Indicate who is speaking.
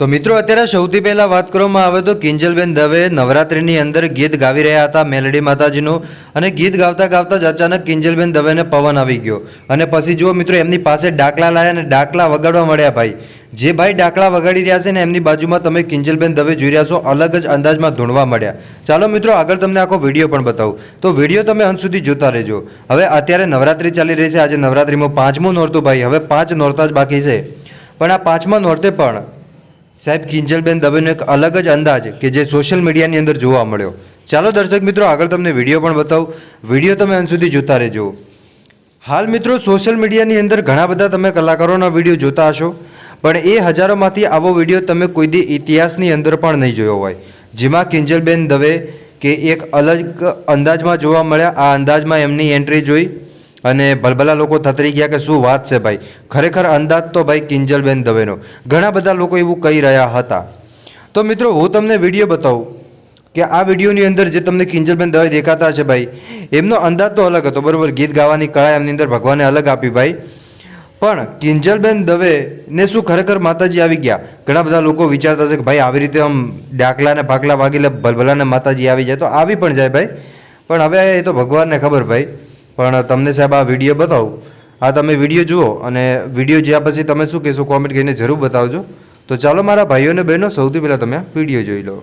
Speaker 1: તો મિત્રો, અત્યારે સૌથી પહેલા વાત કરવામાં આવે તો કિંજલબેન દવે નવરાત્રિની અંદર ગીત ગાવી રહ્યા હતા મેલડી માતાજીનું અને ગીત ગાવતા ગાવતા જ અચાનક કિંજલબેન દવેને પવન આવી ગયો. અને પછી જુઓ મિત્રો, એમની પાસે ડાકલા લાયા અને ડાકલા વગાડવા મળ્યા ભાઈ. જે ભાઈ ડાકલા વગાડી રહ્યા છે ને, એમની બાજુમાં તમે કિંજલબેન દવે જોઈ રહ્યા છો, અલગ જ અંદાજમાં ધૂણવા મળ્યા. ચાલો મિત્રો, આગળ તમને આખો વીડિયો પણ બતાવું. તો વીડિયો તમે અંત સુધી જોતા રહેજો. હવે અત્યારે નવરાત્રિ ચાલી રહી છે, આજે નવરાત્રિમાં પાંચમું નોરતું ભાઈ. હવે પાંચ નોરતા જ બાકી છે. પણ આ પાંચમા નોરતે પણ સાહેબ, કિંજલબેન દવેનો એક અલગ જ અંદાજ કે જે સોશિયલ મીડિયાની અંદર જોવા મળ્યો. ચાલો દર્શક મિત્રો, આગળ તમને વીડિયો પણ બતાવું. વીડિયો તમે અંત સુધી જોતા રહેજો. હાલ મિત્રો, સોશિયલ મીડિયાની અંદર ઘણા બધા તમે કલાકારોના વીડિયો જોતા હશો, પણ એ હજારોમાંથી આવો વીડિયો તમે કોઈ દી ઇતિહાસની અંદર પણ નહીં જોયો હોય. જેમાં કિંજલબેન દવે કે એક અલગ અંદાજમાં જોવા મળ્યા, આ અંદાજમાં એમની એન્ટ્રી જોઈ. અને ભલભલા લોકો થતરી ગયા કે શું વાત છે ભાઈ? ખરેખર અંદાજ તો ભાઈ કિંજલબેન દવેનો. ઘણા બધા લોકો એવું કહી રહ્યા હતા. તો મિત્રો, હું તમને વીડિયો બતાવું કે આ વિડીયોની અંદર જે તમને કિંજલબેન દવે દેખાતા છે ભાઈ, એમનો અંદાજ તો અલગ હતો. બરાબર, ગીત ગાવાની કળા એમની અંદર ભગવાને અલગ આપી ભાઈ. પણ કિંજલબેન દવે ને શું ખરેખર માતાજી આવી ગયા? ઘણા બધા લોકો વિચારતા છે કે ભાઈ, આવી રીતે આમ ડાકલાને ભાગલા વાગીને ભલભલાને માતાજી આવી જાય તો આવી પણ જાય ભાઈ. પણ હવે એ તો ભગવાનને ખબર ભાઈ. પણ તમને સાહેબ આ વીડિયો બતાવું. આ તમે વીડિયો જુઓ અને વીડિયો જ્યાં પછી તમે શું કહેશો કોમેન્ટ કરીને જરૂર બતાવજો. તો ચાલો મારા ભાઈઓ અને બહેનો, સૌથી પહેલાં તમે આ વીડિયો જોઈ લો.